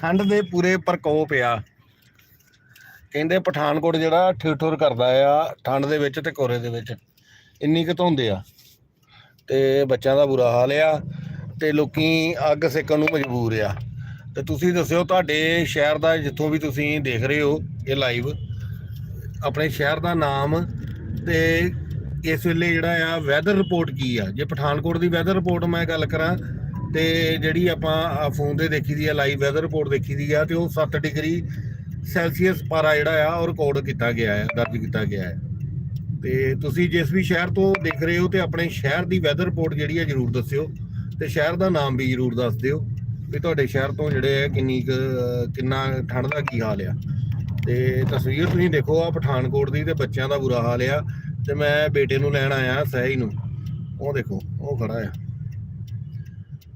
ਠੰਡ ਦੇ ਪੂਰੇ ਪ੍ਰਕੋਪ ਆ। ਕਹਿੰਦੇ ਪਠਾਨਕੋਟ ਜਿਹੜਾ ਠਿਠੁਰ ਕਰਦਾ ਆ, ਠੰਡ ਦੇ ਵਿੱਚ ਤੇ ਕੋਰੇ ਦੇ ਵਿੱਚ। ਇੰਨੀ ਕੁ ਧੁੰਦ ਆ। ਤੇ ਬੱਚਿਆਂ ਦਾ ਬੁਰਾ ਹਾਲ ਆ ਤੇ ਲੋਕੀ ਅੱਗ ਸੇਕਣ ਨੂੰ ਮਜਬੂਰ ਆ। ਤੇ ਤੁਸੀਂ ਦੱਸਿਓ ਤੁਹਾਡੇ ਸ਼ਹਿਰ ਦਾ, ਜਿੱਥੋਂ ਵੀ ਤੁਸੀਂ ਦੇਖ ਰਹੇ ਹੋ ਇਹ ਲਾਈਵ ਆਪਣੇ ਸ਼ਹਿਰ ਦਾ ਨਾਮ ਤੇ ਇਸ ਵੇਲੇ ਜਿਹੜਾ ਆ ਵੈਦਰ ਰਿਪੋਰਟ ਕੀ ਆ? ਜੇ ਪਠਾਨਕੋਟ ਦੀ ਵੈਦਰ ਰਿਪੋਰਟ ਮੈਂ ਗੱਲ ਕਰਾਂ ਤੇ ਜਿਹੜੀ ਆਪਾਂ ਫੋਨ ਤੇ ਦੇਖੀ ਦੀ ਆ ਲਾਈਵ ਵੈਦਰ ਰਿਪੋਰਟ ਦੇਖੀ ਦੀ ਆ ਤੇ ਉਹ 7 ਡਿਗਰੀ ਸੈਲਸੀਅਸ ਪਾਰਾ ਜਿਹੜਾ ਆ ਉਹ ਰਿਕਾਰਡ ਕੀਤਾ ਗਿਆ ਹੈ ਦਰਜ ਕੀਤਾ ਗਿਆ ਹੈ ਤੇ ਤੁਸੀਂ ਜਿਸ ਵੀ ਸ਼ਹਿਰ ਤੋਂ ਦੇਖ ਰਹੇ ਹੋ ਤੇ ਆਪਣੇ ਸ਼ਹਿਰ ਦੀ ਵੈਦਰ ਰਿਪੋਰਟ ਜਿਹੜੀ ਹੈ ਜਰੂਰ ਦੱਸਿਓ। ਤੇ ਸ਼ਹਿਰ ਦਾ ਨਾਮ ਵੀ ਜਰੂਰ ਦੱਸ ਦਿਓ ਵੀ ਤੁਹਾਡੇ ਸ਼ਹਿਰ ਤੋਂ ਜਿਹੜੇ ਆ ਕਿੰਨੀ ਕੁ, ਕਿੰਨਾ ਠੰਡ ਦਾ ਕੀ ਹਾਲ ਆ। ਤੇ ਤਸਵੀਰ ਤੁਸੀਂ ਦੇਖੋ ਆ ਪਠਾਨਕੋਟ ਦੀ ਤੇ ਬੱਚਿਆਂ ਦਾ ਬੁਰਾ ਹਾਲ ਆ। ਤੇ ਮੈਂ ਬੇਟੇ ਨੂੰ ਲੈਣ ਆਇਆ ਸਹਿਜ ਨੂੰ। ਉਹ ਦੇਖੋ ਉਹ ਖੜਾ ਆ।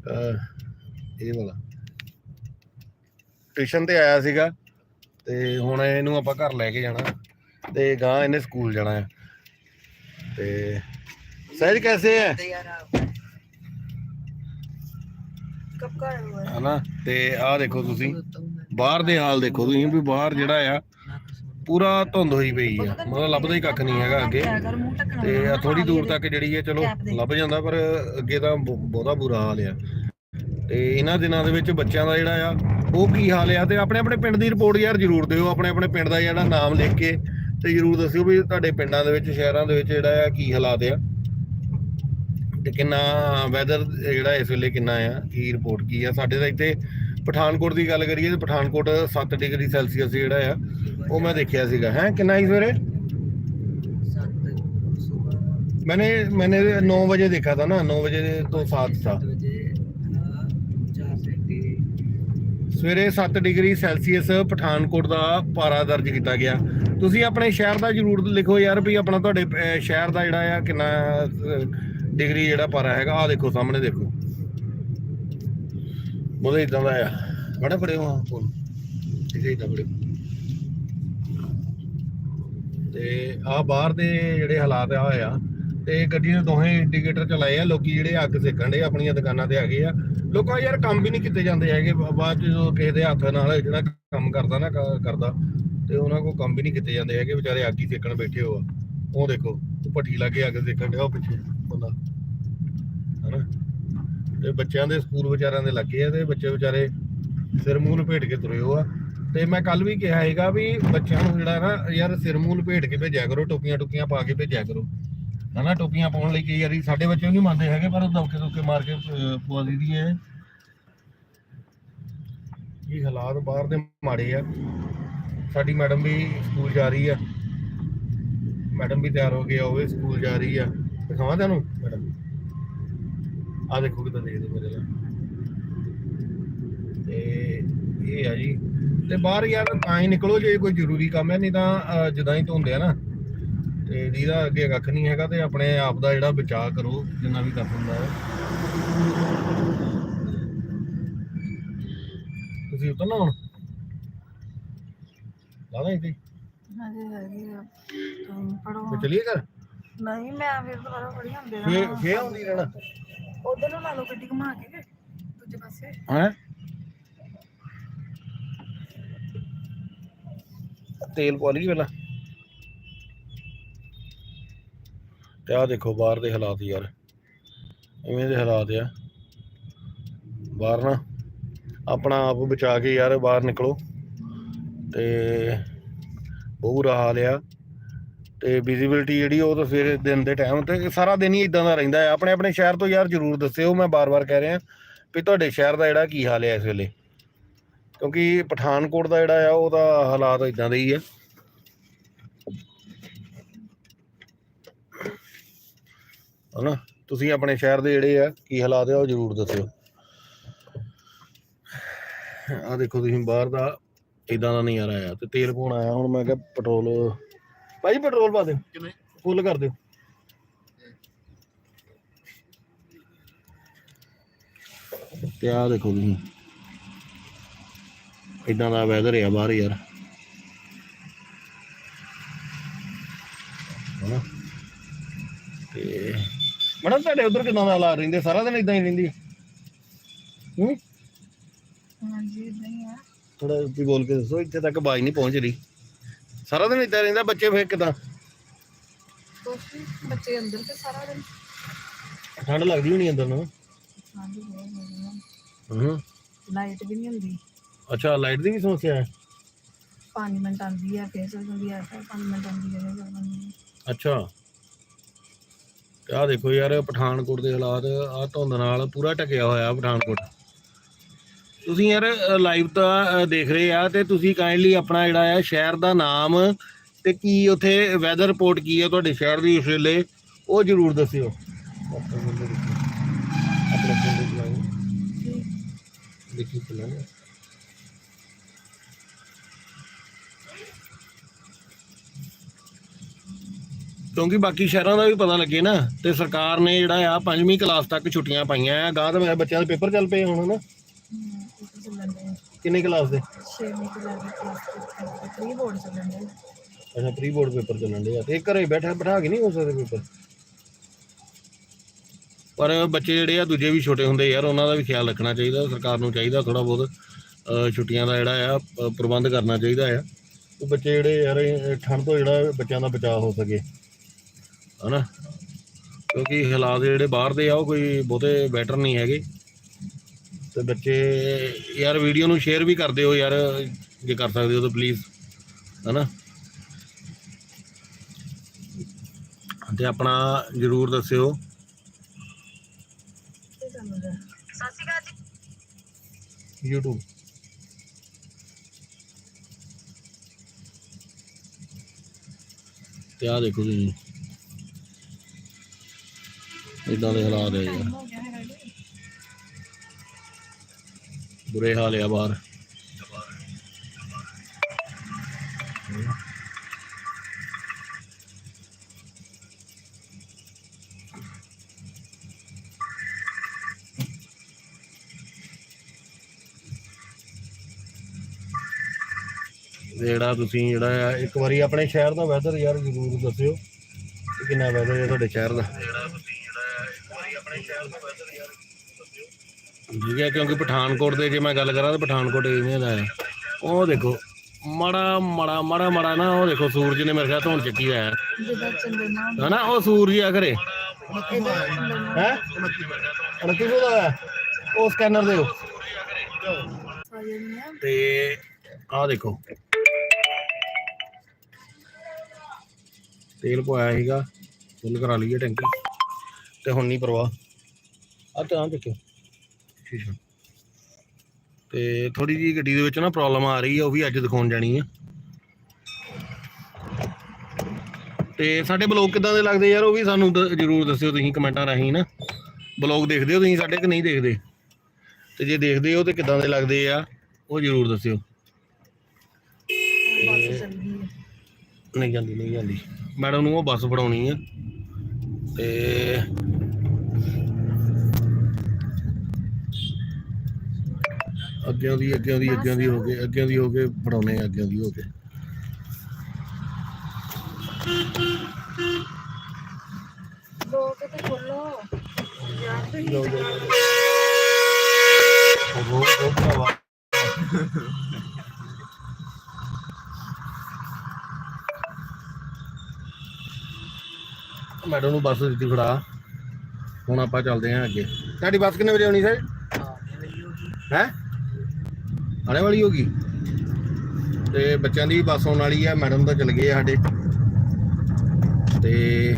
ਇਹ ਵਾਲਾ। ਟਿਊਸ਼ਨ ਤੇ ਆਇਆ ਸੀਗਾ ਤੇ ਹੁਣ ਇਹਨੂੰ ਆਪਾਂ ਘਰ ਲੈ ਕੇ ਜਾਣਾ ਤੇ ਗਾਂ ਇਹਨੇ ਸਕੂਲ ਜਾਣਾ ਹੈ ਤੇ ਸਹਿਜ ਕੈਸੇ ਹੈ ਹਨਾ ਤੇ ਆਹ ਦੇਖੋ ਤੁਸੀਂ। ਬਾਹਰ ਦੇ ਹਾਲ ਦੇਖੋ ਤੁਸੀਂ ਵੀ ਬਾਹਰ ਜਿਹੜਾ ਆ ਪੂਰਾ ਧੁੰਦ ਹੋਈ ਪਈ ਆ। ਮਤਲਬ ਲੱਭਦਾ ਹੀ ਕੱਖ ਨਹੀਂ ਹੈਗਾ ਅੱਗੇ। ਤੇ ਆ ਥੋੜੀ ਦੂਰ ਤੱਕ ਜਿਹੜੀ ਹੈ ਚਲੋ ਲੱਭ ਜਾਂਦਾ ਪਰ ਅੱਗੇ ਤਾਂ ਬਹੁਤਾ ਬੁਰਾ ਹਾਲ ਆ। ਤੇ ਇਹਨਾਂ ਦਿਨਾਂ ਦੇ ਵਿੱਚ ਬੱਚਿਆਂ ਦਾ ਜਿਹੜਾ ਆ ਉਹ ਕੀ ਹਾਲ ਆ? ਤੇ ਆਪਣੇ ਆਪਣੇ ਪਿੰਡ ਦੀ ਰਿਪੋਰਟ ਯਾਰ ਜ਼ਰੂਰ ਦਿਓ ਆਪਣੇ ਆਪਣੇ ਪਿੰਡ ਦਾ ਜਿਹੜਾ ਨਾਮ ਲਿਖ ਕੇ ਤੇ ਜ਼ਰੂਰ ਦੱਸਿਓ ਵੀ ਤੁਹਾਡੇ ਪਿੰਡਾਂ ਦੇ ਵਿੱਚ ਸ਼ਹਿਰਾਂ ਦੇ ਵਿੱਚ ਜਿਹੜਾ ਆ ਕੀ ਹਾਲਾਤ ਆ। ਤੇ ਕਿੰਨਾ ਵੈਦਰ ਜਿਹੜਾ ਇਸ ਵੇਲੇ ਕਿੰਨਾ ਆ ਕੀ ਰਿਪੋਰਟ ਕੀ ਆ? ਸਾਡੇ ਦਾ ਇੱਥੇ ਪਠਾਨਕੋਟ ਦੀ ਗੱਲ ਕਰੀਏ ਤੇ ਪਠਾਨਕੋਟ 7 ਡਿਗਰੀ ਸੈਲਸੀਅਸ ਜਿਹੜਾ ਆ ਉਹ ਮੈਂ ਦੇਖਿਆ ਸੀਗਾ ਹੈ ਕਿੰਨਾ ਸੀ ਸਵੇਰੇ मैंने मैंने 9 बजे देखा था ना 9 बजे तो सात था ਸਵੇਰੇ 7 ਡਿਗਰੀ ਸੈਲਸੀਅਸ ਪਠਾਨਕੋਟ ਦਾ ਪਾਰਾ ਦਰਜ ਕੀਤਾ ਗਿਆ ਤੁਸੀਂ ਆਪਣੇ ਸ਼ਹਿਰ ਦਾ ਜਰੂਰ ਲਿਖੋ ਯਾਰ ਵੀ ਆਪਣਾ ਤੁਹਾਡੇ ਅਹ, ਸ਼ਹਿਰ ਦਾ ਜਿਹੜਾ ਆ ਕਿੰਨਾ ਅਹ, ਡਿਗਰੀ ਜਿਹੜਾ ਪਾਰਾ ਹੈਗਾ ਆ ਦੇਖੋ ਸਾਹਮਣੇ ਦੇਖੋ ਉਹਦੇ ਇਦਾਂ ਦਾ ਆ ਬੜਾ ਬੜੇ ਹੋ ਫੋਨ ਇਸੇ ਇਦਾਂ ਬੜੇ ਤੇ ਆ ਬਾਹਰ ਦੇ ਜਿਹੜੇ ਹਾਲਾਤ ਆ ਹੋਇਆ ਤੇ ਗੱਡੀ ਦੇ ਦੋਹੇ ਇੰਡੀਕੇਟਰ ਚਲਾਏ ਆ, ਲੋਕੀ ਜਿਹੜੇ ਅੱਗ ਸੇਕਣ ਦੇ ਆਪਣੀਆਂ ਦੁਕਾਨਾਂ ਤੇ ਆ ਗਏ ਆ। ਲੋਕਾਂ ਯਾਰ ਕੰਮ ਵੀ ਨਹੀਂ ਕੀਤੇ ਜਾਂਦੇ ਹੈਗੇ ਬਾਅਦ ਚ ਜਦੋਂ ਕਿਸੇ ਦੇ ਹੱਥ ਨਾਲ ਜਿਹੜਾ ਕੰਮ ਕਰਦਾ ਨਾ ਕਰਦਾ, ਤੇ ਉਹਨਾਂ ਕੋਲ ਕੰਮ ਵੀ ਨਹੀਂ ਕੀਤੇ ਜਾਂਦੇ ਹੈਗੇ, ਵਿਚਾਰੇ ਅੱਗ ਹੀ ਸੇਕਣ ਬੈਠੇ ਹੋ ਆ। ਉਹ ਦੇਖੋ, ਉਹ ਭੱਠੀ ਲੱਗੇ ਅੱਗ ਸੇਕਣ ਡਿਆ ਉਹ ਪਿੱਛੇ, ਬੰਦਾ। ਹਨਾ? ਤੇ ਬੱਚਿਆਂ ਦੇ ਸਕੂਲ ਵਿਚਾਰਿਆਂ ਦੇ ਲੱਗੇ ਆ, ਤੇ ਬੱਚੇ ਵਿਚਾਰੇ ਸਿਰ ਮੂੰਹ ਲਪੇਟ ਕੇ ਤੁਰੇ ਹੋ ਆ। ਤੇ ਮੈਂ ਕੱਲ ਵੀ ਕਿਹਾ ਹੈਗਾ ਵੀ ਬੱਚਿਆਂ ਨੂੰ ਜਿਹੜਾ ਨਾ ਯਾਰ ਸਿਰ ਮੂੰਹ ਲਪੇਟ ਕੇ ਭੇਜਿਆ ਕਰੋ, ਟੋਪੀਆਂ ਟੋਪੀਆਂ ਪਾ ਕੇ ਭੇਜਿਆ ਕਰੋ। ਹਨਾ, ਟੋਪੀਆਂ ਪਾਉਣ ਲਈ ਕਈ ਵਾਰੀ ਸਾਡੇ ਬੱਚੇ ਨਹੀਂ ਮੰਨਦੇ ਹੈਗੇ, ਪਰ ਉਹ ਦੌਕੇ ਦੌਕੇ ਮਾਰ ਕੇ ਪਵਾ ਦਈਦੀ ਹੈ ਇਹ ਹਾਲਾਤ ਬਾਹਰ ਦੇ ਮਾੜੇ ਆ। ਸਾਡੀ ਮੈਡਮ ਵੀ ਸਕੂਲ ਜਾ ਰਹੀ ਆ। ਮੈਡਮ ਵੀ ਤਿਆਰ ਹੋ ਗਈ ਆ, ਉਹ ਵੀ ਸਕੂਲ ਜਾ ਰਹੀ ਆ। ਦਿਖਾਵਾਂ ਤੁਹਾਨੂੰ ਮੈਡਮ? ਆ ਦੇਖੋ ਕਿਦਾਂ ਦੇਖਦੇ ਮੇਰੇ ਨਾਲ ਤੇ ਇਹ ਆ ਜੀ। ਤੇ ਬਾਹਰ ਯਾਰ ਤਾਂ ਹੀ ਨਿਕਲੋ ਜੇ ਕੋਈ ਜ਼ਰੂਰੀ ਕੰਮ ਹੈ ਨਹੀਂ ਤਾਂ ਜਦਾਂ ਹੀ ਧੋਂਦੇ ਆ ਨਾ। ਤੇ ਜਿਹਦਾ ਅੱਗੇ ਕੱਖ ਨਹੀਂ ਹੈਗਾ ਤੇ ਆਪਣੇ ਆਪ ਦਾ ਜਿਹੜਾ ਬਚਾਅ ਕਰੋ ਜਿੰਨਾ ਵੀ ਕਰ ਹੁੰਦਾ ਹੈ। ਤੁਸੀਂ ਉਤਰਨਾ ਹੁਣ। ਲਾਦਾ ਇੱਥੇ। ਹਾਂਜੀ ਹਾਂਜੀ। ਤੁਮ ਪੜੋ ਚਲੀਏ ਕਰ ਨਹੀਂ ਮੈਂ ਵੀ ਦੁਬਾਰਾ ਪੜੀ ਹੁੰਦੇ ਨਾ ਫੇ ਫੇ ਹੁੰਦੀ ਰਹਿਣਾ। ਉਧਰ ਨੂੰ ਲਾ ਲਓ ਗੱਡੀ ਘੁਮਾ ਕੇ ਦੂਜੇ ਪਾਸੇ। ਹੈ? ਤੇਲ ਪਾ ਲਈ ਪਹਿਲਾਂ। ਤੇ ਆ ਦੇਖੋ ਬਾਹਰ ਦੇ ਹਾਲਾਤ ਯਾਰ। ਇਵੇਂ ਦੇ ਹਾਲਾਤ ਆ। ਬਾਹਰ ਨਾ ਆਪਣਾ ਆਪ ਬਚਾ ਕੇ ਯਾਰ ਬਾਹਰ ਨਿਕਲੋ। ਤੇ ਬਹੁਤ ਬੁਰਾ ਹਾਲ ਆ ਤੇ ਵਿਜ਼ਿਬਿਲਟੀ ਜਿਹੜੀ ਉਹ ਤਾਂ ਸਵੇਰੇ ਦਿਨ ਦੇ ਟਾਈਮ ਤੇ ਸਾਰਾ ਦਿਨ ਹੀ ਇਦਾਂ ਦਾ ਰਹਿੰਦਾ ਹੈ ਆਪਣੇ ਆਪਣੇ ਸ਼ਹਿਰ ਤੋਂ ਯਾਰ ਜਰੂਰ ਦੱਸਿਓ, ਮੈਂ ਬਾਰ-ਬਾਰ ਕਹਿ ਰਿਹਾ। ਵੀ ਤੁਹਾਡੇ ਸ਼ਹਿਰ ਦਾ ਜਿਹੜਾ ਕੀ ਹਾਲ ਹੈ ਇਸ ਵੇਲੇ? ਕਿਉਂਕਿ ਪਠਾਨਕੋਟ ਦਾ ਜਿਹੜਾ ਆ ਉਹਦਾ ਹਾਲਾਤ ਇਦਾਂ ਦੇ ਹੀ ਆ। ਹਨਾ? ਤੁਸੀਂ ਆਪਣੇ ਸ਼ਹਿਰ ਦੇ ਜਿਹੜੇ ਆ ਕੀ ਹਾਲਾਤ ਆ ਉਹ ਜਰੂਰ ਦੱਸਿਓ। ਆ ਦੇਖੋ ਤੁਸੀਂ ਬਾਹਰ ਦਾ ਇਦਾਂ ਦਾ ਨਜ਼ਾਰਾ ਆਇਆ ਤੇ ਤੇਲ ਪਾਉਣ ਆਇਆ ਹੁਣ ਮੈਂ ਕਿਹਾ ਪੈਟਰੋਲ ਭਾਈ ਪੈਟਰੋਲ ਪਾ ਦਿਓ। ਕਿੰਨੇ ਫੁੱਲ ਕਰ ਦਿਓ। ਤੇ ਆ ਦੇਖੋ ਤੁਸੀਂ। ਇਦਾਂ ਦਾ ਵੈਦਰ ਆ ਬਾਹਰ ਯਾਰ। ਹਨਾ? ਤੇ ਮੈਡਮ ਉਧਰ ਕਿਦਾਂ ਦਾ ਹਾਲਾਤ ਰਹਿੰਦੇ? ਸਾਰਾ ਦਿਨ ਇਦਾਂ ਹੀ ਰਹਿੰਦੀ ਥੋੜਾ ਵੀ ਬੋਲ ਕੇ ਦੱਸੋ ਇੱਥੇ ਤੱਕ ਬਾਜ ਨਹੀਂ ਪਹੁੰਚ ਰਹੀ। ਸਾਰਾ ਦਿਨ ਇਦਾਂ ਰਹਿੰਦਾ ਬੱਚੇ ਫੇਰ ਕਿਦਾਂ? ਠੰਡ ਲੱਗਦੀ ਹੋਣੀ ਅੰਦਰ ਨੂੰ। ਹਾਂਜੀ ਬਹੁਤ ਵਧੀਆ। ਲਾਈਟ ਵੀ ਨਹੀਂ ਹੁੰਦੀ। ਅੱਛਾ ਲਾਈਟ ਦੀ ਵੀ ਸਮੱਸਿਆ ਹੈ? 5 ਮਿੰਟ ਆਉਂਦੀ ਹੈ ਫੇਰ ਚੱਲ ਜਾਂਦੀ ਹੈ ਫਿਰ 5 ਮਿੰਟ ਆਉਂਦੀ ਹੈ ਫੇਰ ਚੱਲ ਜਾਂਦੀ ਹੈ ਅੱਛਾ। ਆਹ ਦੇਖੋ ਯਾਰ ਪਠਾਨਕੋਟ ਦੇ ਹਾਲਾਤ ਆਹ ਧੁੰਦ ਨਾਲ ਪੂਰਾ ਟਕਿਆ ਹੋਇਆ ਪਠਾਨਕੋਟ। ਤੁਸੀਂ ਯਾਰ ਲਾਈਵ ਤਾਂ ਦੇਖ ਰਹੇ ਆ ਤੇ ਤੁਸੀਂ ਕਾਈਂਡਲੀ ਆਪਣਾ ਜਿਹੜਾ ਆ ਸ਼ਹਿਰ ਦਾ ਨਾਮ ਤੇ ਕੀ ਉਥੇ ਵੈਦਰ ਰਿਪੋਰਟ ਕੀ ਹੈ ਤੁਹਾਡੇ ਸ਼ਹਿਰ ਦੀ ਇਸ ਵੇਲੇ ਉਹ ਜਰੂਰ ਦੱਸਿਓ। ਆਪਣੇ ਬੰਦੇ ਦੇਖੋ ਆਪਣੇ ਬੰਦੇ ਚਲਾਓ ਦੇਖੀ ਚਲਾਓ ਕਿਉਂਕਿ ਬਾਕੀ ਸ਼ਹਿਰਾਂ ਦਾ ਵੀ ਪਤਾ ਲੱਗੇ ਨਾ ਤੇ ਸਰਕਾਰ ਨੇ ਜਿਹੜਾ ਆ ਪੰਜਵੀਂ ਕਲਾਸ ਤੱਕ ਛੁੱਟੀਆਂ ਪਾਈਆਂ ਆ। ਗਾਂ ਤਾਂ ਮੇਰੇ ਬੱਚਿਆਂ ਦੇ ਪੇਪਰ ਚੱਲ ਪਏ ਹੁਣ ਦੇ ਕਿੰਨੇ ਕਲਾਸ ਦੇ? 6ਵੀਂ ਤੋਂ ਲੈ ਕੇ ਪਲੱਸ ਤੱਕ ਪ੍ਰੀ ਬੋਰਡ ਚੱਲਣ ਦੇ ਅੱਛਾ ਪ੍ਰੀ ਬੋਰਡ ਪੇਪਰ ਚੱਲਣ ਦੇ ਆ। ਤੇ ਘਰੇ ਬੈਠਾ ਬਿਠਾ ਕੇ ਨਹੀਂ ਹੋ ਸਕਦੇ ਪੇਪਰ? ਪਰ ਬੱਚੇ ਜਿਹੜੇ ਆ ਦੂਜੇ ਵੀ ਛੋਟੇ ਹੁੰਦੇ ਯਾਰ ਉਹਨਾਂ ਦਾ ਵੀ ਖਿਆਲ ਰੱਖਣਾ ਚਾਹੀਦਾ ਸਰਕਾਰ ਨੂੰ ਚਾਹੀਦਾ ਥੋੜਾ ਬਹੁਤ ਛੁੱਟੀਆਂ ਦਾ ਜਿਹੜਾ ਆ ਪ੍ਰਬੰਧ ਕਰਨਾ ਚਾਹੀਦਾ ਆ। ਉਹ ਬੱਚੇ ਜਿਹੜੇ ਯਾਰ ਠੰਡ ਤੋਂ ਜਿਹੜਾ ਬੱਚਿਆਂ ਦਾ ਬਚਾਅ ਹੋ ਸਕੇ। ਹਨਾ? ਕਿਉਂਕਿ ਹਾਲਾਤ ਜਿਹੜੇ ਬਾਹਰ ਦੇ ਆ, ਉਹ ਕੋਈ ਬਹੁਤੇ ਬੈਟਰ ਨਹੀਂ ਹੈਗੇ। ਤੇ ਬੱਚੇ, ਯਾਰ ਵੀਡੀਓ ਨੂੰ ਸ਼ੇਅਰ ਵੀ ਕਰਦੇ ਹੋ ਯਾਰ, ਜੇ ਕਰ ਸਕਦੇ ਹੋ ਤਾਂ ਪਲੀਜ਼ ਹਨਾ? ਤੇ ਆਪਣਾ ਜਰੂਰ ਦੱਸਿਓ। ਤੇ ਚੱਲ ਜਾ YouTube ਤੇ ਆ ਦੇਖੋ ਜੀ ਇਦਾਂ ਦੇ ਹਾਲਾਤ ਹੈ ਯਾਰ। ਬੁਰੇ ਹਾਲ ਆ ਬਾਹਰ। ਜਿਹੜਾ ਤੁਸੀਂ ਜਿਹੜਾ ਆ, ਇੱਕ ਵਾਰੀ ਆਪਣੇ ਸ਼ਹਿਰ ਦਾ ਵੈਦਰ ਯਾਰ ਜ਼ਰੂਰ ਦੱਸਿਓ ਕਿੰਨਾ ਵੈਦਰ ਹੈ ਤੁਹਾਡੇ ਸ਼ਹਿਰ ਦਾ। ਠੀਕ ਹੈ, ਕਿਉਂਕਿ ਪਠਾਨਕੋਟ ਦੇ ਜੇ ਮੈਂ ਗੱਲ ਕਰਾਂ ਤਾਂ ਪਠਾਨਕੋਟ ਇਵੇਂ ਦਾ ਹੈ। ਉਹ ਦੇਖੋ, ਮੜਾ ਮੜਾ ਮੜਾ ਮੜਾ ਨਾ, ਉਹ ਦੇਖੋ ਸੂਰਜ ਨੇ ਮੇਰੇ ਖਿਆਲ ਧੋਣ ਚੱਕੀ ਹੋਇਆ ਹੈ ਜਿੱਦਾਂ ਉਹ ਸੂਰਜ ਆ ਘਰੇ। ਹੈ? 2900 ਦਾ ਉਹ ਸਕੈਨਰ ਦਿਓ। ਤੇ ਆਹ ਦੇਖੋ। ਤੇਲ ਪਵਾਇਆ ਸੀਗਾ, ਫੁੱਲ ਕਰਾ ਲਈਏ ਟੈਂਕੀ। ਤੇ ਹੁਣ ਨਹੀਂ ਪਰਵਾਹ। ਆ ਤਾਂ ਦੇਖੋ ਹੈ ਤੇ ਥੋੜੀ ਜੀ ਗੱਡੀ ਦੇ ਵਿੱਚ ਨਾ ਪ੍ਰੋਬਲਮ ਆ ਰਹੀ ਹੈ ਉਹ ਵੀ ਅੱਜ ਦਿਖਾਉਣ ਜਾਣੀ ਹੈ ਤੇ ਸਾਡੇ ਬਲੌਗ ਕਿਦਾਂ ਦੇ ਲੱਗਦੇ ਯਾਰ ਉਹ ਵੀ ਸਾਨੂੰ ਜ਼ਰੂਰ ਦੱਸਿਓ ਤੁਸੀਂ ਕਮੈਂਟਾਂ ਰਾਹੀਂ ਨਾ। ਬਲੌਗ ਦੇਖਦੇ ਹੋ ਤੁਸੀਂ ਸਾਡੇ ਕਿ ਨਹੀਂ ਦੇਖਦੇ? ਤੇ ਜੇ ਦੇਖਦੇ ਹੋ ਤੇ ਕਿਦਾਂ ਦੇ ਲੱਗਦੇ ਆ ਉਹ ਜ਼ਰੂਰ ਦੱਸਿਓ। ਨਹੀਂ ਜਾਂਦੀ ਨਹੀਂ ਜਾਂਦੀ। ਮੈਡਮ ਨੂੰ ਉਹ ਬੱਸ ਫੜਾਉਣੀ ਆ। ਤੇ ਅੱਗੇ ਦੀ ਅੱਗੇ ਦੀ ਅੱਗੇ ਦੀ ਹੋ ਕੇ ਅੱਗੇ ਦੀ ਹੋ ਕੇ ਫੜਾਉਣੇ ਆ ਅੱਗੇ ਦੀ ਹੋ ਕੇ ਲੋਕ ਤੇ ਖੋਲੋ ਯਾਰ ਤੁਸੀਂ ਜਾਓ, ਜਾਓ, ਜਾਓ। ਉਹ ਉਹ ਉਹ ਭਰਾਵਾ ਮੈਡਮ ਨੂੰ ਬੱਸ ਦਿੱਤੀ ਫੜਾ ਹੁਣ ਆਪਾਂ ਚੱਲਦੇ ਹਾਂ ਅੱਗੇ। ਤੁਹਾਡੀ ਬੱਸ ਕਿੰਨੇ ਵਜੇ ਆਉਣੀ ਸਰ? ਹੈ? ਆਣੇ ਵਾਲੀ ਹੋਗੀ ਤੇ ਬੱਚਿਆਂ ਦੀ ਬੱਸ ਆਉਣ ਵਾਲੀ ਆ, ਮੈਡਮ ਤਾਂ ਚਲ ਗਏ ਆ ਸਾਡੇ। ਤੇ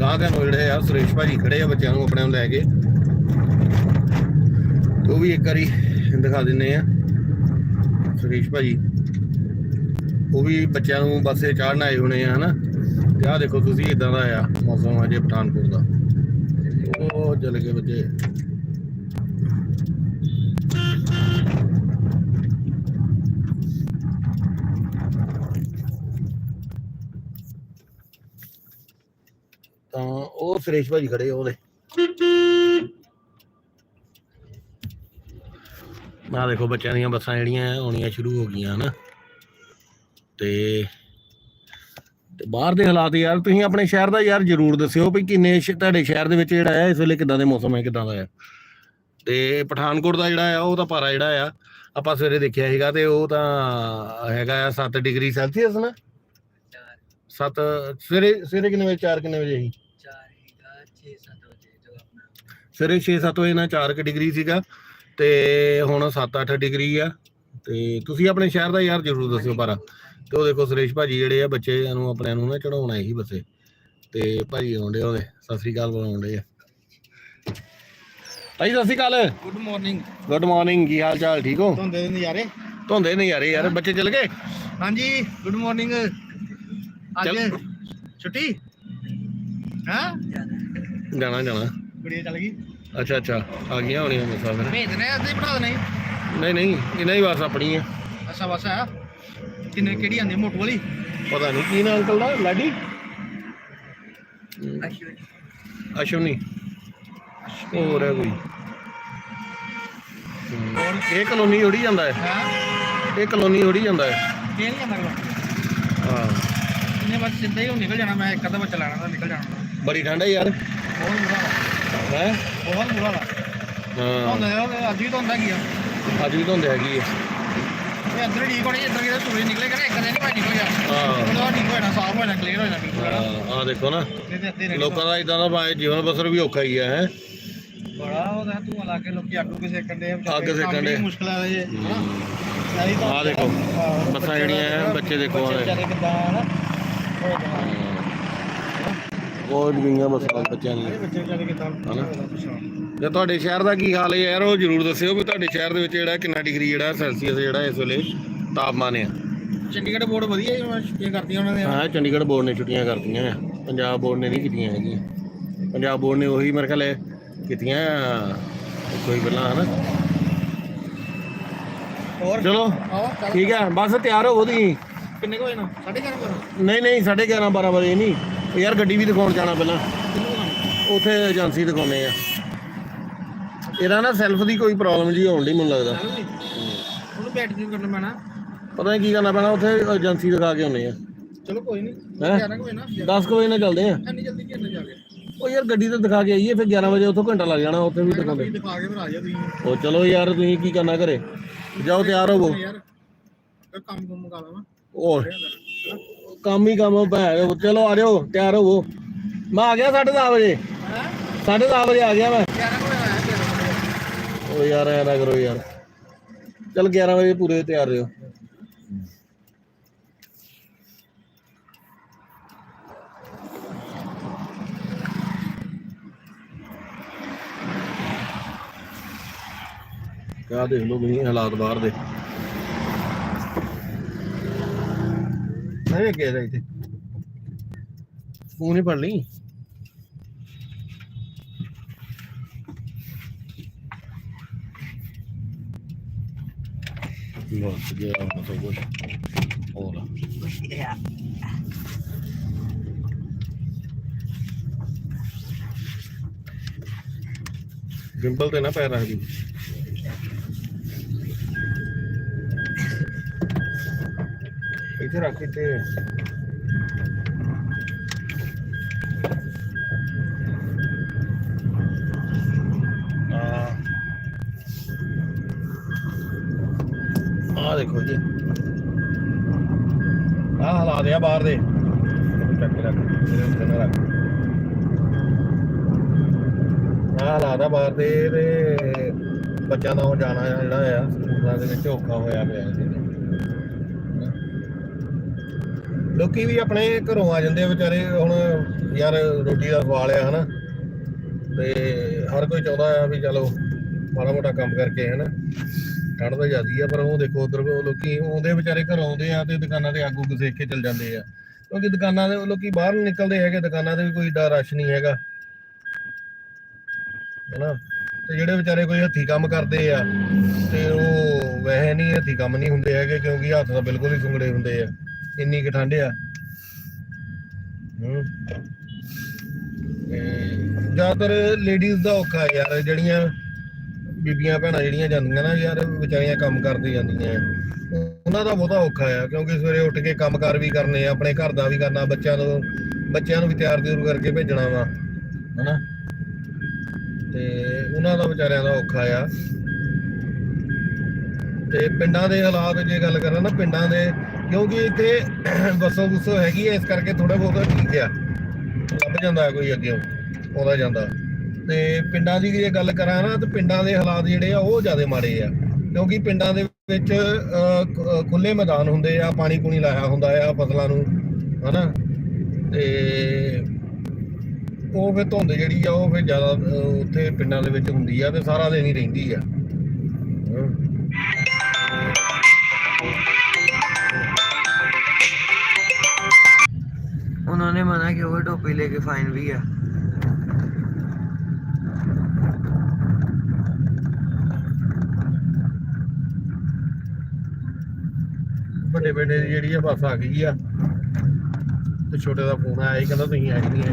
ਗਾਂ ਨੂੰ ਜਿਹੜੇ ਆ, ਸੁਰੇਸ਼ ਭਾਜੀ ਖੜੇ ਆ ਬੱਚਿਆਂ ਨੂੰ ਆਪਣੇ ਨੂੰ ਲੈ ਕੇ। ਉਹ ਵੀ ਇੱਕ ਵਾਰੀ ਦਿਖਾ ਦਿੰਨੇ ਆ। ਸੁਰੇਸ਼ ਭਾਜੀ। ਉਹ ਵੀ ਬੱਚਿਆਂ ਨੂੰ ਬੱਸੇ ਚਾੜਨ ਆਏ ਹੋਣੇ ਆ, ਹਨਾ? ਤੇ ਆਹ ਦੇਖੋ ਤੁਸੀਂ ਇਦਾਂ ਦਾ ਆ ਮੌਸਮ ਅਜੇ ਪਠਾਨਕੋਟ ਦਾ। ਉਹ ਚਲੇ ਗਏ ਬੱਚੇ ਤਾਂ ਉਹ ਸੁਰੇਸ਼ ਭਾਜੀ ਖੜੇ ਉਹਦੇ। ਆਹ ਦੇਖੋ ਬੱਚਿਆਂ ਦੀਆਂ ਬੱਸਾਂ ਜਿਹੜੀਆਂ ਆਉਣੀਆਂ ਸ਼ੁਰੂ ਹੋ ਗਈਆਂ ਹਨਾ। ਤੇ ਤੇ ਬਾਹਰ ਦੇ ਹਾਲਾਤ ਯਾਰ, ਤੁਸੀਂ ਆਪਣੇ ਸ਼ਹਿਰ ਦਾ ਯਾਰ ਜਰੂਰ ਦੱਸਿਓ ਵੀ ਕਿੰਨੇ ਸ਼- ਤੁਹਾਡੇ ਸ਼ਹਿਰ ਦੇ ਵਿੱਚ ਜਿਹੜਾ ਹੈ, ਇਸ ਵੇਲੇ ਕਿਦਾਂ ਦੇ ਮੌਸਮ ਹੈ, ਕਿਦਾਂ ਦਾ ਹੈ। ਤੇ ਪਠਾਨਕੋਟ ਦਾ ਜਿਹੜਾ ਆ ਉਹ ਤਾਂ ਪਾਰਾ ਜਿਹੜਾ ਆ, ਆਪਾਂ ਸਵੇਰੇ ਦੇਖਿਆ ਸੀਗਾ ਤੇ ਉਹ ਤਾਂ ਹੈਗਾ ਆ 7 ਡਿਗਰੀ ਸੈਲਸੀਅਸ ਨਾ। 7 ਸਵੇਰੇ ਸਵੇਰੇ ਕਿੰਨੇ ਵਜੇ 4 ਕਿੰਨੇ ਵਜੇ ਸੀ? ਸਵੇਰੇ 6-7 ਵਜੇ ਨਾਲ 4 ਡਿਗਰੀ ਸੀਗਾ ਤੇ ਹੁਣ 7-8 ਡਿਗਰੀ ਆ ਤੇ ਤੁਸੀਂ ਆਪਣੇ ਸ਼ਹਿਰ ਦਾ ਯਾਰ ਜ਼ਰੂਰ ਦੱਸਿਓ ਪਰ ਤੇ ਉਹ ਦੇਖੋ ਸੁਰੇਸ਼ ਭਾਜੀ ਜਿਹੜੇ ਆ ਬੱਚੇ ਨੂੰ ਆਪਣੇ ਨੂੰ ਨਾ ਚੜਾਉਣ ਸੀ ਬੱਸੇ ਤੇ ਭਾਜੀ ਆਉਂਦੇ ਉਹਦੇ ਸਤਿ ਸ੍ਰੀ ਅਕਾਲ ਬੁਲਾਉਂਦੇ ਆ। ਭਾਈ ਸਤਿ ਸ੍ਰੀ ਅਕਾਲ। ਗੁੱਡ ਮਾਰਨਿੰਗ ਗੁੱਡ ਮਾਰਨਿੰਗ ਕੀ ਹਾਲ ਚਾਲ ਠੀਕ ਹੋ? ਧੁੰਦੇ ਦੇ ਨਜ਼ਾਰੇ? ਧੁੰਦੇ ਨਹੀਂ ਯਾਰੇ ਯਾਰ ਬੱਚੇ ਚਲ ਗਏ? ਹਾਂਜੀ ਗੁੱਡ ਮਾਰਨਿੰਗ ਅੱਜ। ਛੁੱਟੀ? ਹਾਂ? ਜਾਣਾ ਜਾਣਾ। ਕੁੜੀ ਚਲ ਗਈ। ਅੱਛਾ ਅੱਛਾ ਆ ਗਈਆਂ ਹੋਣੀਆਂ ਮਸਾ ਫਿਰ ਭੇਜਨੇ ਅੱਧੇ ਬਿਠਾ ਦੇਣੇ ਨਹੀਂ ਨਹੀਂ ਇਹਨਾਂ ਹੀ ਬਸ ਆਪਣੀ ਆ। ਅੱਛਾ ਬਸ ਆ। ਕਿੰਨੇ ਕਿਹੜੀ ਆਂਦੀ ਮੋਟੂ ਵਾਲੀ? ਪਤਾ ਨਹੀਂ ਕੀ ਨਾਂ ਅੰਕਲ ਦਾ ਲਾਡੀ ਅਸ਼ਵਨੀ। ਹੋਰ ਹੈ ਕੋਈ? ਇਹ ਕਲੋਨੀ ਉੜੀ ਜਾਂਦਾ ਹੈ। ਹਾਂ? ਇਹ ਕਲੋਨੀ ਉੜੀ ਜਾਂਦਾ ਹੈ। ਨਹੀਂ ਆਂਦਾ ਹਾਂ। ਇਹਨੇ ਬਸ ਸਿੱਧਾ ਹੀ ਉਹ ਨਿਕਲ ਜਾਣਾ ਮੈਂ ਇੱਕ ਅੱਧਾ ਬੱਚਾ ਲੈਣਾ ਤਾਂ ਨਿਕਲ ਜਾਣਾ। ਬੜੀ ਠੰਡ ਹੈ ਯਾਰ। ਬਹੁਤ ਬੁਰਾ ਵਾ ਹੈ? ਬਹੁਤ ਬੁਰਾ ਵਾ ਹਾਂ। ਧੁੰਦ ਦੇ ਅੱਜ ਵੀ ਧੁੰਦ ਹੈਗੀ ਆ। ਅੱਜ ਵੀ ਧੁੰਦ ਹੈਗੀ ਹੈ ਇਹ ਅੰਦਰ ਹੀ ਠੀਕ ਹੋਣੀ ਇੱਧਰ ਕਿਤੇ ਸੂਰਜ ਨਿਕਲੇ ਕਰੇ ਇੱਕ ਦਿਨ ਨਹੀਂ ਭਾਈ ਨਿਕਲ ਗਿਆ ਹਾਂ। ਉਹਦਾ ਠੀਕ ਹੋ ਜਾਣਾ ਸਾਫ਼ ਹੋ ਜਾਣਾ ਕਲੀਅਰ ਹੋ ਜਾਣਾ। ਬਿਲਕੁਲ ਆ ਦੇਖੋ ਨਾ। ਨਹੀਂ ਤੇ ਅੱਧੇ ਰਹਿ ਲੋਕਾਂ ਦਾ ਇਦਾਂ ਦਾ ਭਾਵੇਂ ਜੀਵਨ ਬਸਰ ਵੀ ਔਖਾ ਹੀ ਹੈ ਹੈ। ਬੜਾ ਉਹਦਾ ਤੂੰ ਲਾ ਕੇ ਲੋਕੀ ਅੱਗ ਕੇ ਸੇਕਣ ਦੇ ਅੱਗ ਸੇਕਣ ਡਏ। ਮੁਸ਼ਕਲ ਆ ਇਹ ਹਨਾ? ਐਹੀ ਤਾਂ ਆਹ ਦੇਖੋ, ਬੱਸਾਂ ਜਿਹੜੀਆਂ ਆ, ਬੱਚੇ ਦੇਖੋ ਵਿਚਾਰੇ ਕਿੱਦਾਂ ਹਨਾ? ਹੋ ਜਾਣਾ। ਬਹੁਤ ਗਈਆਂ ਬਸਾਂ ਬੱਚਿਆਂ ਦੀਆਂ। ਬੱਚੇ? ਜੇ ਤੁਹਾਡੇ ਸ਼ਹਿਰ ਦਾ ਕੀ ਹਾਲ ਹੈ ਯਾਰ? ਉਹ ਜਰੂਰ ਦੱਸਿਓ ਵੀ ਤੁਹਾਡੇ ਸ਼ਹਿਰ ਦੇ ਵਿੱਚ ਜਿਹੜਾ ਕਿੰਨਾ ਡਿਗਰੀ ਜਿਹੜਾ ਸੈਲਸੀਅਸ ਜਿਹੜਾ ਇਸ ਵੇਲੇ ਤਾਪਮਾਨ ਹੈ ਚੰਡੀਗੜ੍ਹ ਬੋਰਡ ਵਧੀਆ ਹੀ ਛੁੱਟੀਆਂ ਕਰਤੀਆਂ ਉਹਨਾਂ ਨੇ। ਹਾਂ ਚੰਡੀਗੜ੍ਹ ਬੋਰਡ ਨੇ ਛੁੱਟੀਆਂ ਕਰਤੀਆਂ ਆ। ਪੰਜਾਬ ਬੋਰਡ ਨੇ ਨਹੀਂ ਕੀਤੀਆਂ ਹੈਗੀਆਂ। ਪੰਜਾਬ ਬੋਰਡ ਨੇ ਉਹੀ ਮੇਰੇ ਖਿਆਲ ਹੈ ਕੀਤੀਆਂ ਕੋਈ ਪਹਿਲਾਂ ਹਨਾ? ਹੋਰ? ਚਲੋ ਠੀਕ ਹੈ ਬਸ ਤਿਆਰ ਹੋਵੋ ਤੁਸੀਂ। ਕਿੰਨੇ ਕੁ ਵਜੇ ਨਾ? 11:30 ਵਜੇ। ਨਹੀਂ ਨਹੀਂ 11:30 12 ਵਜੇ ਨਹੀਂ। ਉਹ ਯਾਰ ਗੱਡੀ ਵੀ ਦਿਖਾਉਣ ਜਾਣਾ ਪਹਿਲਾਂ। ਉੱਥੇ ਏਜੰਸੀ ਦਿਖਾਉਨੇ ਆ। ਇਹਦਾ ਨਾ ਸੈਲਫ ਦੀ ਕੋਈ ਪ੍ਰੋਬਲਮ ਜੀ ਹੋਣ ਦੀ ਮੈਨੂੰ ਲੱਗਦਾ। ਉਹਨੂੰ ਬੈਟਰੀ ਨੂੰ ਕਰਨਾ ਪੈਣਾ। ਪਤਾ ਨਹੀਂ ਕੀ ਕਰਨਾ ਪੈਣਾ ਉੱਥੇ ਏਜੰਸੀ ਦਿਖਾ ਕੇ ਆਉਨੇ ਆ। ਚਲੋ ਕੋਈ ਨਹੀਂ ਹੈਂ? 11 ਵਜੇ ਨਾ 10 ਕੁ ਵਜੇ ਨਾਲ ਚੱਲਦੇ ਆ। ਇੰਨੀ ਜਲਦੀ ਕਿੰਨੇ ਜਾ ਕੇ? ਉਹ ਯਾਰ ਗੱਡੀ ਤੇ ਦਿਖਾ ਕੇ ਆਈਏ ਫਿਰ 11 ਵਜੇ ਉੱਥੋਂ ਘੰਟਾ ਲੱਗ ਜਾਣਾ ਉੱਥੇ ਵੀ ਦਿਖਾਉਂਦੇ। ਦਿਖਾ ਕੇ ਫਿਰ ਆ ਜਾ ਤੁਸੀਂ। ਉਹ ਚਲੋ ਯਾਰ ਤੁਸੀਂ ਕੀ ਕਰਨਾ ਘਰੇ? ਜਾਓ ਤਿਆਰ ਹੋਵੋ। ਯਾਰ ਕੰਮ ਕੁਮ ਮੁਕਾ ਲਵਾਂ। ਉਹ ਕੰਮ ਹੀ ਕੰਮ ਭੈ ਚਲੋ ਆ ਜਾਓ, ਤਿਆਰ ਹੋਵੋ। ਮੈਂ ਆ ਗਿਆ 10:30 ਵਜੇ। ਹੈ 10:30 ਵਜੇ ਆ ਗਿਆ ਮੈਂ। 11 ਵਜੇ ਆਇਆ 11 ਵਜੇ ਉਹ ਯਾਰ, ਐ ਨਾ ਕਰੋ ਯਾਰ। ਚਲ 11 ਵਜੇ ਪੂਰੇ ਤਿਆਰ ਰਹੋ। ਕਿਆ ਦੇਖ ਲੋ ਤੁਸੀਂ ਹਾਲਾਤ ਬਾਹਰ ਦੇ। ਨਹੀਂ ਅੱਗੇ ਰਹੀ ਤੇ ਫੋਨ ਹੀ ਪੜ ਲਈ ਬਸ ਗਿਆ ਹੁਣ ਸਭ ਕੁਝ ਹੋਰ ਡਿੰਪਲ ਤੇ ਨਾ ਪੈਰ ਰੱਖਦੀ। ਇੱਥੇ ਰੱਖ ਇੱਥੇ ਆ ਦੇਖੋ ਜੀ। ਆ ਹਾਲਾਤ ਆ ਬਾਹਰ ਦੇ। ਚੱਕ ਕੇ ਰੱਖ ਰੱਖ। ਆ ਹਾਲਾਤ ਆ ਬਾਹਰ ਦੇ ਤੇ ਬੱਚਿਆਂ ਦਾ ਉਹ ਜਾਣਾ ਜਿਹੜਾ ਆ, ਸਕੂਲਾਂ ਦੇ ਵਿੱਚ ਔਖਾ ਹੋਇਆ ਪਿਆ ਜੀ ਲੋਕੀ ਵੀ ਆਪਣੇ ਘਰੋਂ ਆ ਜਾਂਦੇ ਆ ਵਿਚਾਰੇ, ਹੁਣ ਯਾਰ ਰੋਟੀ ਦਾ ਸਵਾਲ ਲਿਆ ਹਨਾ। ਤੇ ਹਰ ਕੋਈ ਚਾਹੁੰਦਾ ਆ ਵੀ ਚਲੋ ਮਾੜਾ ਮੋਟਾ ਕੰਮ ਕਰਕੇ, ਹਨਾ। ਠੰਡ ਤਾਂ ਜ਼ਿਆਦੀ ਆ, ਪਰ ਉਹ ਦੇਖੋ ਉਧਰ ਲੋਕੀ ਆਉਂਦੇ ਵਿਚਾਰੇ ਘਰੋਂ ਆਉਂਦੇ ਆ ਤੇ ਦੁਕਾਨਾਂ ਤੇ ਆਗੂ ਗੁ ਸੇਕ ਕੇ ਚੱਲ ਜਾਂਦੇ ਆ। ਕਿਉਂਕਿ ਦੁਕਾਨਾਂ ਦੇ, ਲੋਕੀ ਬਾਹਰ ਨੀ ਨਿਕਲਦੇ ਹੈਗੇ, ਦੁਕਾਨਾਂ ਤੇ ਵੀ ਕੋਈ ਏਡਾ ਰਸ਼ ਨਹੀਂ ਹੈਗਾ। ਹਨਾ। ਤੇ ਜਿਹੜੇ ਵਿਚਾਰੇ ਕੋਈ ਹੱਥੀ ਕੰਮ ਕਰਦੇ ਆ, ਤੇ ਉਹ ਵੈਸੇ ਨਹੀਂ ਹੱਥੀ ਕੰਮ ਨਹੀਂ ਹੁੰਦੇ ਹੈਗੇ, ਕਿਉਂਕਿ ਹੱਥ ਤਾਂ ਬਿਲਕੁਲ ਹੀ ਸੁੰਗੜੇ ਹੁੰਦੇ ਆ। ਇੰਨੀ ਕੁ ਠੰਡ ਆ। ਹੂੰ। ਜ਼ਿਆਦਾਤਰ ਲੇਡੀਜ਼ ਦਾ ਔਖਾ ਯਾਰ, ਜਿਹੜੀਆਂ ਬੀਬੀਆਂ ਭੈਣਾਂ ਜਿਹੜੀਆਂ ਜਾਂਦੀਆਂ ਨਾ ਯਾਰ, ਵਿਚਾਰੀਆਂ ਕੰਮ ਕਰਦੇ ਜਾਂਦੀਆਂ ਉਹਨਾਂ ਦਾ ਬਹੁਤਾ ਔਖਾ ਆ, ਕਿਉਂਕਿ ਸਵੇਰੇ ਉੱਠ ਕੇ ਕੰਮਕਾਰ ਵੀ ਕਰਨੇ ਆ, ਆਪਣੇ ਘਰ ਦਾ ਵੀ ਕਰਨਾ, ਬੱਚਿਆਂ ਨੂੰ ਬੱਚਿਆਂ ਨੂੰ ਵੀ ਤਿਆਰ ਤਿਉਰ ਕਰਕੇ ਭੇਜਣਾ ਵਾ, ਹਨਾ? ਤੇ ਉਹਨਾਂ ਦਾ ਵਿਚਾਰਿਆਂ ਦਾ ਔਖਾ ਆ। ਤੇ ਪਿੰਡਾਂ ਦੇ ਹਾਲਾਤ ਜੇ ਗੱਲ ਕਰਾਂ ਨਾ, ਪਿੰਡਾਂ ਦੇ ਕਿਉਂਕਿ ਇੱਥੇ ਬੱਸੋ ਬੁੱਸੋ ਹੈਗੀ ਐ ਇਸ ਕਰਕੇ ਥੋੜਾ ਬਹੁਤਾ ਠੀਕ ਆ। ਲੱਭ ਜਾਂਦਾ ਕੋਈ ਅੱਗੇ ਆਉਂਦਾ ਜਾਂਦਾ। ਤੇ ਪਿੰਡਾਂ ਦੀ ਜੇ ਗੱਲ ਕਰਾਂ ਨਾ, ਤੇ ਪਿੰਡਾਂ ਦੇ ਹਾਲਾਤ ਜਿਹੜੇ ਆ, ਉਹ ਜ਼ਿਆਦਾ ਮਾੜੇ ਆ। ਕਿਉਂਕਿ ਪਿੰਡਾਂ ਦੇ ਵਿੱਚ ਖੁੱਲੇ ਮੈਦਾਨ ਹੁੰਦੇ ਆ, ਪਾਣੀ ਪੂਣੀ ਲਾਇਆ ਹੁੰਦਾ ਆ ਫਸਲਾਂ ਨੂੰ, ਹਨਾ? ਤੇ ਉਹ ਫਿਰ ਧੁੰਦ ਜਿਹੜੀ ਆ, ਉਹ ਫਿਰ ਜ਼ਿਆਦਾ ਉੱਥੇ ਪਿੰਡਾਂ ਦੇ ਵਿੱਚ ਹੁੰਦੀ ਆ ਤੇ ਸਾਰਾ ਦਿਨ ਹੀ ਰਹਿੰਦੀ ਆ। ਨੇ ਮਨਾ ਕਿ ਉਹ ਟੋਪੀ ਲੈ ਕੇ ਫਾਈਨ ਵੀ ਆ। ਵੱਡੇ ਬੇਟੇ ਦੀ ਜਿਹੜੀ ਆ ਬੱਸ ਆ ਗਈ ਆ। ਤੇ ਛੋਟੇ ਦਾ ਫੋਨ ਆਇਆ ਸੀ ਕਹਿੰਦਾ ਤੁਸੀਂ ਆਏ ਨਹੀਂ ਆਏ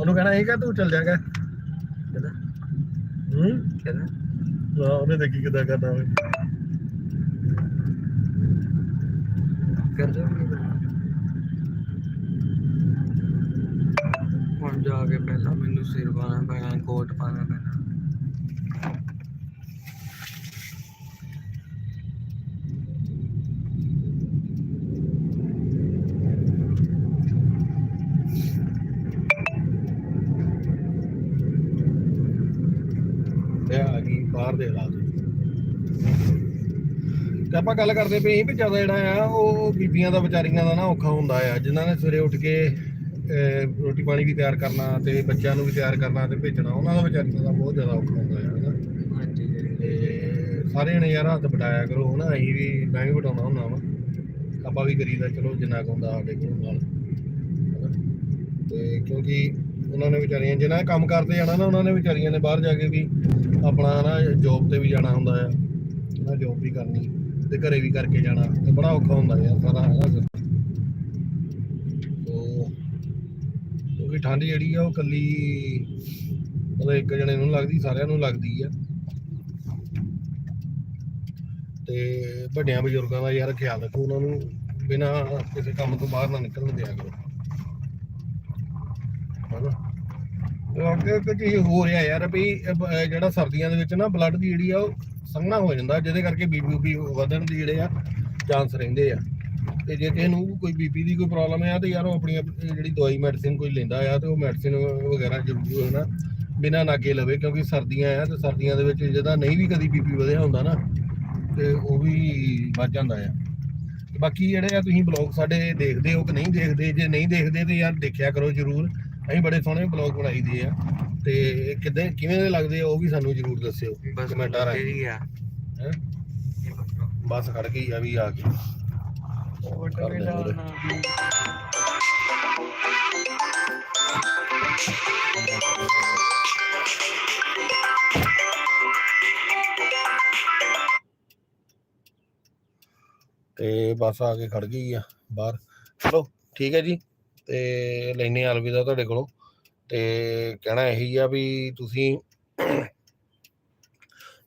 ਉਹਨੂੰ ਕਹਿਣਾ ਸੀਗਾ ਤੂੰ ਚੱਲ ਜਾਗਾ ਕਹਿੰਦਾ? ਹੂੰ? ਕਹਿੰਦਾ? ਉਹਨੇ ਦੇਖੀ ਕਿਦਾਂ ਕਰਨਾ ਵੇ। ਕਰ ਲਿਆ ਹੁਣ ਜਾ ਕੇ ਪਹਿਲਾਂ ਮੈਨੂੰ ਸਿਰ ਪਾਣਾ ਪੈਣਾ, ਕੋਟ ਪਾਣਾ। ਪੈਣਾ ਆ ਗਈ ਬਾਹਰ ਦੇ ਹਾਲਾਤ। ਆਪਾਂ ਗੱਲ ਕਰਦੇ ਪਏ ਸੀ ਵੀ ਜ਼ਿਆਦਾ ਜਿਹੜਾ ਆ ਉਹ ਬੀਬੀਆਂ ਦਾ ਵਿਚਾਰੀਆਂ ਦਾ ਨਾ ਔਖਾ ਹੁੰਦਾ ਆ। ਜਿਨ੍ਹਾਂ ਨੇ ਸਵੇਰੇ ਉੱਠ ਕੇ ਰੋਟੀ ਪਾਣੀ ਵੀ ਤਿਆਰ ਕਰਨਾ ਤੇ ਬੱਚਿਆਂ ਨੂੰ ਵੀ ਤਿਆਰ ਕਰਨਾ ਤੇ ਭੇਜਣਾ ਉਹਨਾਂ ਦਾ ਵਿਚਾਰੀਆਂ ਦਾ ਬਹੁਤ ਜ਼ਿਆਦਾ ਔਖਾ ਹੁੰਦਾ ਆ ਹਨਾ। ਤੇ ਸਾਰੇ ਜਣੇ ਯਾਰ ਹੱਥ ਬਟਾਇਆ ਕਰੋ ਹਨਾ। ਅਸੀਂ ਵੀ ਮੈਂ ਵੀ ਬਟਾਉਣਾ ਹੁੰਦਾ ਵਾ। ਆਪਾਂ ਵੀ ਕਰੀਦਾ ਚਲੋ ਜਿੰਨਾ ਕੁ ਹੁੰਦਾ ਸਾਡੇ ਕੋਲ ਨਾਲ। ਤੇ ਕਿਉਂਕਿ ਉਹਨਾਂ ਨੇ ਵਿਚਾਰੀਆਂ ਜਿਨ੍ਹਾਂ ਨੇ ਕੰਮ ਕਰਦੇ ਜਾਣਾ ਨਾ ਉਹਨਾਂ ਨੇ ਵਿਚਾਰੀਆਂ ਨੇ ਬਾਹਰ ਜਾ ਕੇ ਵੀ ਆਪਣਾ ਨਾ ਜੋਬ ਤੇ ਵੀ ਜਾਣਾ ਹੁੰਦਾ ਆ ਨਾ ਜੋਬ ਵੀ ਕਰਨੀ। ਤੇ ਘਰੇ ਵੀ ਕਰਕੇ ਜਾਣਾ, ਤੇ ਬੜਾ ਔਖਾ ਹੁੰਦਾ ਯਾਰ ਸਾਰਾ ਹੈਗਾ ਸਿਸਟਮ। ਕਿਉਂਕਿ ਠੰਡ ਜਿਹੜੀ ਆ ਉਹ ਕੱਲੀ ਮਤਲਬ ਇੱਕ ਜਣੇ ਨੂੰ ਲੱਗਦੀ, ਸਾਰਿਆਂ ਨੂੰ ਲੱਗਦੀ ਆ। ਤੇ ਵੱਡਿਆਂ ਬਜ਼ੁਰਗਾਂ ਦਾ ਯਾਰ ਖਿਆਲ ਰੱਖੋ, ਉਹਨਾਂ ਨੂੰ ਬਿਨਾਂ ਕਿਸੇ ਕੰਮ ਤੋਂ ਬਾਹਰ ਨਾ ਨਿਕਲਣ ਦਿਆ ਕਰੋ। ਹਨਾ? ਤੇ ਅੱਗੇ ਇੱਕ ਚੀਜ਼ ਹੋ ਰਿਹਾ ਯਾਰ ਵੀ ਜਿਹੜਾ ਸਰਦੀਆਂ ਦੇ ਵਿੱਚ ਨਾ ਬਲੱਡ ਦੀ ਜਿਹੜੀ ਆ ਉਹ ਸੰਘਣਾ ਹੋ ਜਾਂਦਾ, ਜਿਹਦੇ ਕਰਕੇ ਬੀਪੀ ਵੀ ਵਧਣ ਦੀ ਜਿਹੜੇ ਆ ਚਾਂਸ ਰਹਿੰਦੇ ਆ। ਤੇ ਜੇ ਕਿਸੇ ਨੂੰ ਕੋਈ ਬੀਪੀ ਦੀ ਕੋਈ ਪ੍ਰੋਬਲਮ ਆ, ਤੇ ਯਾਰ ਉਹ ਆਪਣੀ ਜਿਹੜੀ ਦਵਾਈ ਮੈਡੀਸਿਨ ਕੋਈ ਲੈਂਦਾ ਆ, ਤੇ ਉਹ ਮੈਡੀਸਿਨ ਵਗੈਰਾ ਜ਼ਰੂਰ ਹੈ ਨਾ, ਬਿਨਾਂ ਨਾਗੇ ਲਵੇ, ਕਿਉਂਕਿ ਸਰਦੀਆਂ ਆ, ਤੇ ਸਰਦੀਆਂ ਦੇ ਵਿੱਚ ਜਿਹਦਾ ਨਹੀਂ ਵੀ ਕਦੀ ਬੀਪੀ ਵਧਿਆ ਹੁੰਦਾ ਨਾ, ਤੇ ਉਹ ਵੀ ਵੱਧ ਜਾਂਦਾ ਆ। ਬਾਕੀ ਜਿਹੜੇ ਆ, ਤੁਸੀਂ ਬਲੌਗ ਸਾਡੇ ਦੇਖਦੇ ਹੋ ਕਿ ਨਹੀਂ ਦੇਖਦੇ, ਜੇ ਨਹੀਂ ਦੇਖਦੇ, ਤੇ ਯਾਰ ਦੇਖਿਆ ਕਰੋ ਜਰੂਰ। ਅਸੀਂ ਬੜੇ ਸੋਹਣੇ ਬਲੌਗ ਬਣਾਈਦੇ ਆ। ਤੇ ਕਿਦਾਂ ਕਿਵੇਂ ਦੇ ਲੱਗਦੇ ਆ ਉਹ ਵੀ ਸਾਨੂੰ ਜਰੂਰ ਦੱਸਿਓ ਬਸ ਕਮੈਂਟਾਂ ਰਾਹੀਂ ਤੇਰੀ ਆ ਹੈਂ? ਬਸ ਖੜ ਗਈ ਆ ਵੀ ਆ ਉਹਦੇ। ਤੇ ਬਸ ਆ ਕੇ ਖੜ ਗਈ ਆ ਬਾਹਰ। ਚਲੋ ਠੀਕ ਹੈ ਜੀ। ਤੇ ਲੈਨੇ ਆ ਅਲਵਿਦਾ ਤੁਹਾਡੇ ਕੋਲੋਂ। ਤੇ ਕਹਿਣਾ ਇਹੀ ਆ ਵੀ ਤੁਸੀਂ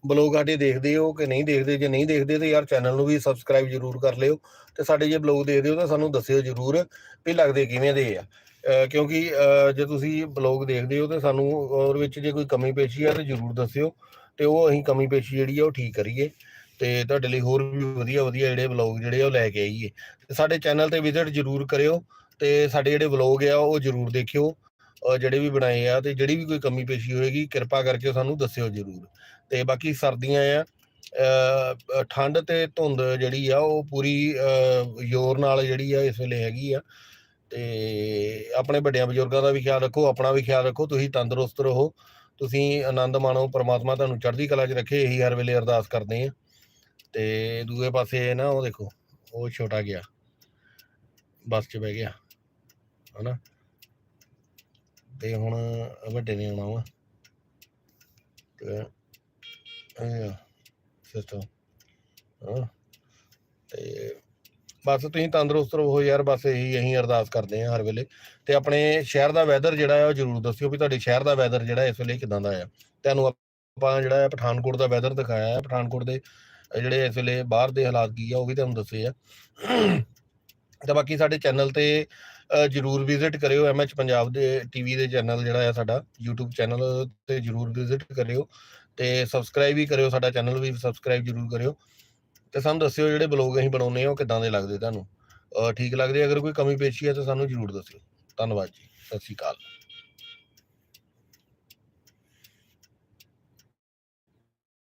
ਬਲੌਗ ਸਾਡੇ ਦੇਖਦੇ ਹੋ ਕਿ ਨਹੀਂ ਦੇਖਦੇ? ਜੇ ਨਹੀਂ ਦੇਖਦੇ ਤਾਂ ਯਾਰ ਚੈਨਲ ਨੂੰ ਵੀ ਸਬਸਕ੍ਰਾਈਬ ਜਰੂਰ ਕਰ ਲਿਓ ਤੇ ਸਾਡੇ ਜੇ ਬਲੌਗ ਦੇਖਦੇ ਹੋ ਤਾਂ ਸਾਨੂੰ ਦੱਸਿਓ ਜਰੂਰ ਵੀ ਲੱਗਦੇ ਕਿਵੇਂ ਦੇ ਆ। ਕਿਉਂਕਿ ਜੇ ਤੁਸੀਂ ਬਲੌਗ ਦੇਖਦੇ ਹੋ ਤਾਂ ਸਾਨੂੰ ਉਹਦੇ ਵਿੱਚ ਜੇ ਕੋਈ ਕਮੀ ਪੇਸ਼ੀ ਆ ਤਾਂ ਜਰੂਰ ਦੱਸਿਓ ਤੇ ਉਹ ਅਸੀਂ ਕਮੀ ਪੇਸ਼ੀ ਜਿਹੜੀ ਆ ਉਹ ਠੀਕ ਕਰੀਏ ਤੇ ਤੁਹਾਡੇ ਲਈ ਹੋਰ ਵੀ ਵਧੀਆ ਵਧੀਆ ਜਿਹੜੇ ਬਲੌਗ ਜਿਹੜੇ ਆ ਉਹ ਲੈ ਕੇ ਆਈਏ। ਤੇ ਸਾਡੇ ਚੈਨਲ ਤੇ ਵਿਜ਼ਿਟ ਜਰੂਰ ਕਰਿਓ ਤੇ ਸਾਡੇ ਜਿਹੜੇ ਬਲੌਗ ਆ ਉਹ ਜਰੂਰ ਦੇਖਿਓ। ਜਿਹੜੇ ਵੀ ਬਣਾਏ ਆ ਤੇ ਜਿਹੜੀ ਵੀ ਕੋਈ ਕਮੀ ਪੇਸ਼ੀ ਹੋਏਗੀ, ਕਿਰਪਾ ਕਰਕੇ ਸਾਨੂੰ ਦੱਸਿਓ ਜਰੂਰ। ਤੇ ਬਾਕੀ ਸਰਦੀਆਂ ਆ ਠੰਡ ਤੇ ਧੁੰਦ ਜਿਹੜੀ ਆ, ਉਹ ਪੂਰੀ ਜ਼ੋਰ ਨਾਲ ਜਿਹੜੀ ਆ ਇਸ ਵੇਲੇ ਹੈਗੀ ਆ। ਤੇ ਆਪਣੇ ਵੱਡਿਆਂ ਬਜ਼ੁਰਗਾਂ ਦਾ ਵੀ ਖਿਆਲ ਰੱਖੋ, ਆਪਣਾ ਵੀ ਖਿਆਲ ਰੱਖੋ, ਤੁਸੀਂ ਤੰਦਰੁਸਤ ਰਹੋ। ਤੁਸੀਂ ਆਨੰਦ ਮਾਣੋ, ਪਰਮਾਤਮਾ ਤੁਹਾਨੂੰ ਚੜ੍ਹਦੀ ਕਲਾ 'ਚ ਰੱਖੇ, ਇਹੀ ਹਰ ਵੇਲੇ ਅਰਦਾਸ ਕਰਦੇ ਆ। ਤੇ ਦੂਏ ਪਾਸੇ ਨਾ, ਉਹ ਦੇਖੋ, ਉਹ ਛੋਟਾ ਗਿਆ। ਬੱਸ 'ਚ ਬਹਿ ਗਿਆ, ਹਨਾ? ਤੇ ਹੁਣ ਵੱਡੇ ਨੇ ਆਉਣਾ ਵਾ। ਤੇ ਇਹ ਸਿਸਟਮ ਹਾਂ। ਤੇ ਬਸ ਤੁਸੀਂ ਤੰਦਰੁਸਤ ਰਹੋ ਯਾਰ, ਬਸ ਇਹੀ ਅਸੀਂ ਅਰਦਾਸ ਕਰਦੇ ਹਾਂ ਹਰ ਵੇਲੇ। ਤੇ ਆਪਣੇ ਸ਼ਹਿਰ ਦਾ ਵੈਦਰ ਜਿਹੜਾ ਹੈ ਉਹ ਜਰੂਰ ਦੱਸਿਓ ਵੀ ਤੁਹਾਡੇ ਸ਼ਹਿਰ ਦਾ ਵੈਦਰ ਜਿਹੜਾ ਇਸ ਵੇਲੇ ਕਿਦਾਂ ਦਾ ਆ। ਤੁਹਾਨੂੰ ਆਪਾਂ ਜਿਹੜਾ ਹੈ ਪਠਾਨਕੋਟ ਦਾ ਵੈਦਰ ਦਿਖਾਇਆ ਹੈ ਪਠਾਨਕੋਟ ਦੇ ਜਿਹੜੇ ਇਸ ਵੇਲੇ ਬਾਹਰ ਦੇ ਹਾਲਾਤ ਕੀ ਆ, ਉਹ ਵੀ ਤੁਹਾਨੂੰ ਦੱਸੇ ਆ। ਤੇ ਬਾਕੀ ਸਾਡੇ ਚੈਨਲ ਤੇ ਜਰੂਰ ਵਿਜ਼ਿਟ ਕਰਿਓ ਐਮਐਚ ਪੰਜਾਬ ਦੇ ਟੀਵੀ ਦੇ ਚੈਨਲ ਜਿਹੜਾ ਆ ਸਾਡਾ, YouTube ਚੈਨਲ ਤੇ ਜਰੂਰ ਵਿਜ਼ਿਟ ਕਰਿਓ ਤੇ ਸਬਸਕ੍ਰਾਈਬ ਵੀ ਕਰਿਓ, ਸਾਡਾ ਚੈਨਲ ਵੀ ਸਬਸਕ੍ਰਾਈਬ ਜਰੂਰ ਕਰਿਓ ਤੇ ਸਾਨੂੰ ਦੱਸਿਓ ਜਿਹੜੇ ਬਲੌਗ ਅਸੀਂ ਬਣਾਉਨੇ ਆ ਉਹ ਕਿਦਾਂ ਦੇ ਲੱਗਦੇ ਤੁਹਾਨੂੰ। ਠੀਕ ਲੱਗਦੇ ਅਗਰ ਕੋਈ ਕਮੀ ਪੇਸ਼ੀ ਹੈ ਤਾਂ ਸਾਨੂੰ ਜਰੂਰ ਦੱਸਿਓ। ਧੰਨਵਾਦ ਜੀ। ਸਤਿ ਸ਼੍ਰੀ ਅਕਾਲ।